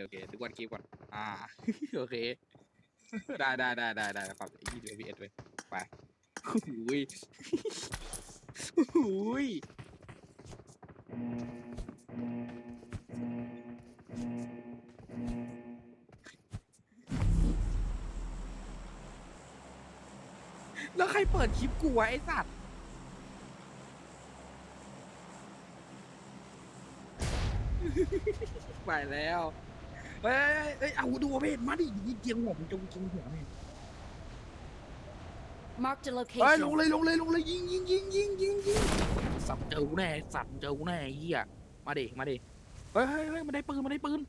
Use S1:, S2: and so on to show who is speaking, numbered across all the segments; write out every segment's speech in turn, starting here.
S1: โอเคทุกวันคลิปก่อน อ่า โอเค ได้ได้ได้ได้ได้ปรับยี่สิบ fps เลยไปหุยหุยแล้วใครเปิดคลิปกูวะไอ้สัตว์ไปแล้ว เฮ้ยเฮ้ยเฮ้ยเอาดูเพจมาดิยิงเจียงหัวมึงจงจงหัวนี่
S2: Marked a
S1: เฮ้ยลง
S2: location.
S1: เลยลงเลยลงเลยยิงยิงยิงยิงยิงยิงสับเจอกูแน่สับเจอกูแน่ไอ้เฮียมาดิมาดิเฮ้ยเฮ้ยเฮ้ยมันได้ปืนมันได้ปืน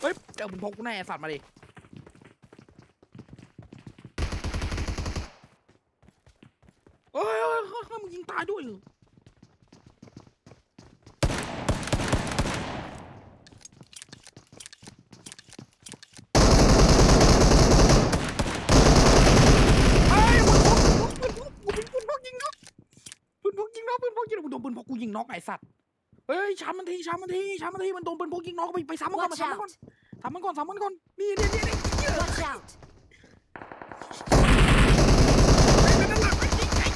S1: เฮ้ยเจอมึงพกกูแน่สัตว์มาดิเฮ้ ยเฮ้ยเฮ้ยเฮ้ยมึงยิงตายด้วยเหรอเฮ้ยปืนพกปืนพกปืนพกยิงน็อกปืนพกยิงน็อกปืนพกยิงน็อกกูโดนปืนพกกูยิงน็อกไอ้สัตว์เฮ้ยชาร์จมันทีชาร์จมันทีชาร์จมันทีมันโดนปืนพกยิงน็อกไปไปซ้ำมันก่อนไป
S2: Watch
S1: ซ้ำมันก่อน
S2: out!
S1: ซ้ำมันก่อนซ้ำมันก่อนนี่นี่นี่นี่เหี้ย
S2: Watch out!
S1: ไอ้นั่นหลังไอ้ยิงไอ้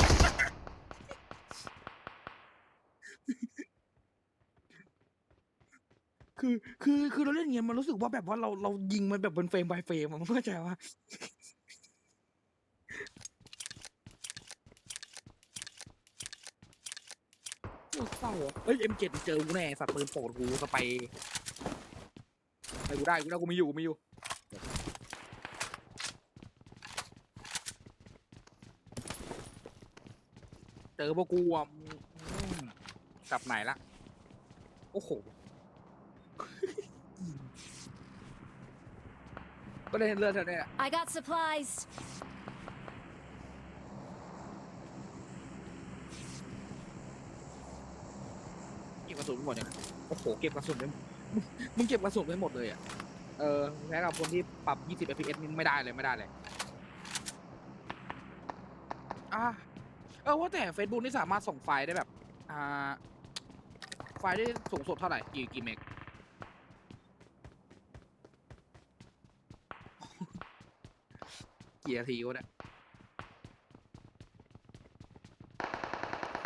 S1: คือคือคือเราเล่นเงี้ยมันรู้สึกว่าแบบว่าเราเรายิงมันแบบเป็นเฟรม by เฟรมมันเข้าใจว่าเศร้าอะเฮ้ย M7 เจอกูแน่สัตว์ปืนโปรดกูสไปไปกูได้กูได้กูมีอยู่กูมีอยู่เจอพวกกูอะกลับไหนละโอ้โห ก็เลยเลือดเท่านี้อะ
S2: I got supplies.
S1: เก็บกระสุนหมดเนี่ยโอ้โห เก็บกระสุนได้มึงมึงเก็บกระสุนได้หมดเลยอะ เออแม้กับคนที่ปรับ 20 fps นี่ไม่ได้เลยไม่ได้เลย อ่า เออว่าแต่ Facebook นี่สามารถส่งไฟล์ได้แบบ อ่า ไฟล์ได้สูงสุดเท่าไหร่ กี่กี่เมก กี่นาทีวะเนี่ย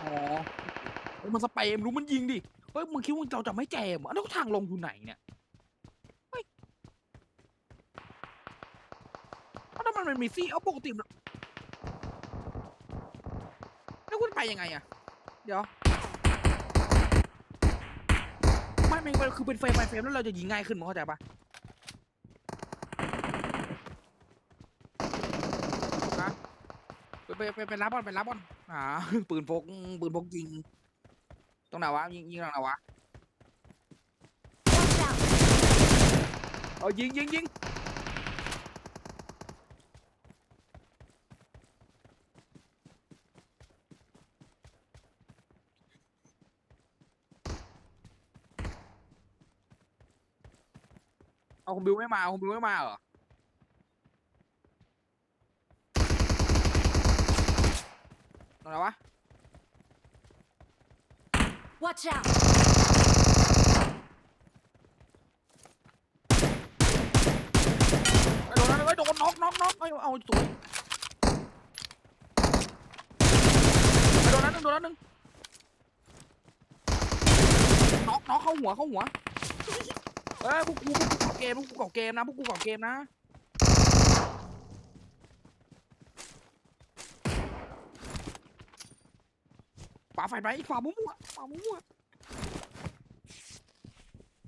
S1: อ๋อเฮ้ยมันสเปรย์มงรู้มันยิงดิ เฮ้ยมึงคิดว่าเราจะไม่แจมเหรอแล้วทางลงอยู่ไหนเนี่ยเฮ้ยเอ้าแล้วมันมันมีซี่เอาปกติมันแล้วคุณไปยังไงอะเดี๋ยวไม่ไม่มันคือเป็นเฟรมไปเฟรมแล้วเราจะยิงง่ายขึ้นมึงเข้าใจปะฮะ ไปไปไปไปรับบอลไปรับบอลอ่าปืนพกปืนพกยิงตรงไหนวะยิงยิงตรงไหนวะ
S2: Watch out!
S1: เอายิงยิงยิงเอาคุณบิวไม่มาคุณบิวไม่มาเหรอ ตรงไหนวะ
S2: Watch out!
S1: ไอ้โดนนั้นไอ้ยโดนน็อกน็อกน็อกไอ้ยเอาสวยไอ้โดนนั้นหนึ่งโดนนั้นหนึ่งน็อกน็อกเข้าหัวเข้าหัวเอ้ยพวกกูพวกกูเกาะเกมพวกกูเกาะเกมนะพวกกูเกาะเกมนะาไฟไหมฝ่ามั่วๆฝ่ามั่วๆ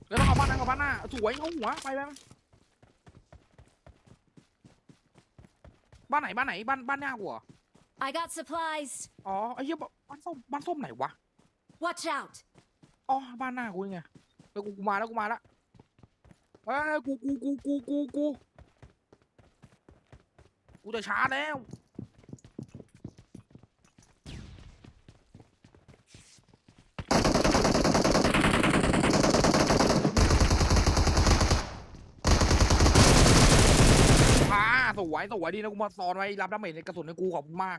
S1: แล้วต้องเอาบ้านนั้นกับบ้านหน้าสวยเข้าหัวไปไปไปบ้านไหนบ้านไหนบ้านบ้านหน้ากูเหรอ
S2: I got supplies.
S1: อ๋อไอ้เหี้ยบ้านส้มบ้านส้มไหนวะ
S2: Watch out!
S1: อ๋อบ้านหน้ากูไงเฮ้ยกูกูมาแล้วกูมาแล้วเฮ้ยกูกูกูกูกูกูกูจะช้าแล้ว อ่าสวยสวยดีนะกูมาซ้อนไว้รับดาเมจในกระสุนให้กูขอบคุณมาก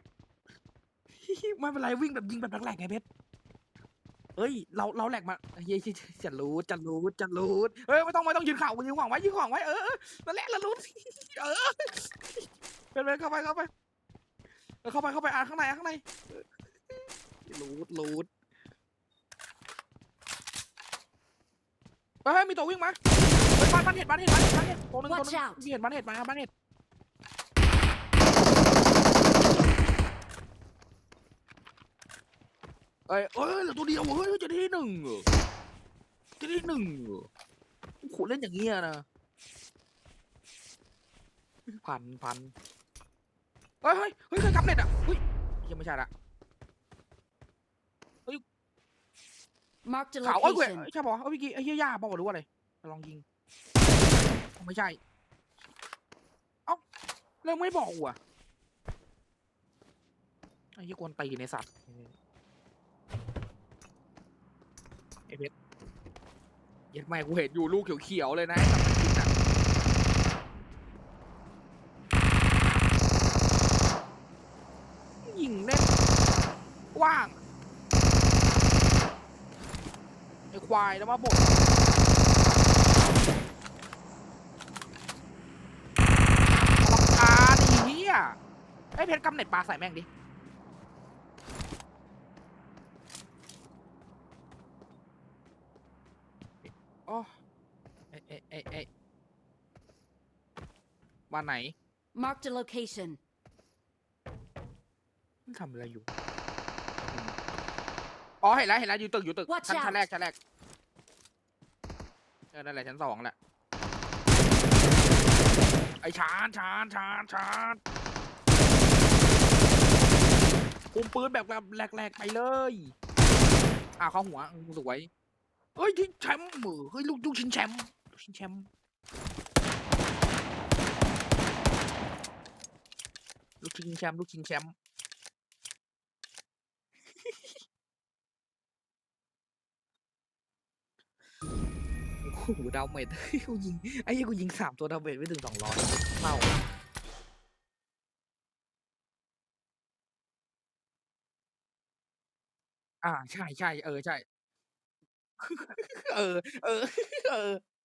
S1: ไม่เป็นไรวิ่งแบบยิงแบบแหลกๆไงเพชรเฮ้ยเราเราแหลกมาเฮ้ยจะรู้จะรู้จะรู้เฮ้ยไม่ต้องไม่ต้องยืนเข่ายืนขวางไว้ยืนขวางไว้เออเออนั่นแหละเรารู้เออเป็นไปเข้าไปเข้าไปเออเข้าไปเข้าไปอ่านข้างในอ่านข้างในเออรู้รู้เฮ้ยมีตัววิ่งมาเฮ้ยบ้านบ้านเห็ดบ้านเห็ดบ้านเห็ดบ้านเห็ดตัวหนึงตัวหนึ
S2: Watch
S1: ง
S2: out
S1: มีเห็ดบ้านเห็ดมาบ้านเห็ด เอ้ยเอ้ยเหลือตัวเดียวเฮ้ยจะได้ที่หนึ่งเหรอจะได้ที่หนึ่งเหรอโอ้โหเล่นอย่างเงี้ยนะพันพันเฮ้ยเฮ้ยเฮ้ยเคยกำเน็ตอะเฮ้ยยังไม่ใช่ละ
S2: Marked a
S1: ขาวเอ้ยเว้ย
S2: location.
S1: ใช่ป่ะเอ้ยเมื่อกี้ไอ้เหี้ยย่าบอกหรือว่าอะไรลองยิงไม่ใช่ เอ้าเรื่องไม่บอกกูอะไอ้เหี้ยกวนตีในสัตว์ ไอเพชรเย็ดแม่กูเห็นอยู่ลูกเขียวๆเลยนะยิงแน่นว่างไอควายแล้วมาบ่นรำคาญไอ้เหี้ยไอเพชรกำเน็ตปลาใส่แม่งดิ โอ้เอ้ยเอ้ยเอ้ยเอ้ยบ้านไหน
S2: Marked a location.
S1: มันทำอะไรอยู่ อ๋อเห็นแล้วเห็นแล้วอยู่ตึกอยู่ตึก
S2: Watch
S1: ชั้น
S2: out
S1: ชั้นแรกชั้นแรกเออนั่นแหละชั้นสองแหละ ไอ้ชานชานชานชานคุมปืนแบบแบบแหลกๆไปเลย อ่าเข้าหัวอืมสวย เฮ้ยที่แชมป์มือเฮ้ยลูกลูกชิงแชมป์ลูกชิงแชมป์ลูกชิงแชมป์ลูกชิงแชมป์โอ้โหดาวเมจกูยิงไอ้เหี้ยกูยิงสามตัวดาวเมจไม่ถึงสองร้อยเศร้าอ่าใช่ใช่เออใช่ เออ เออ เออ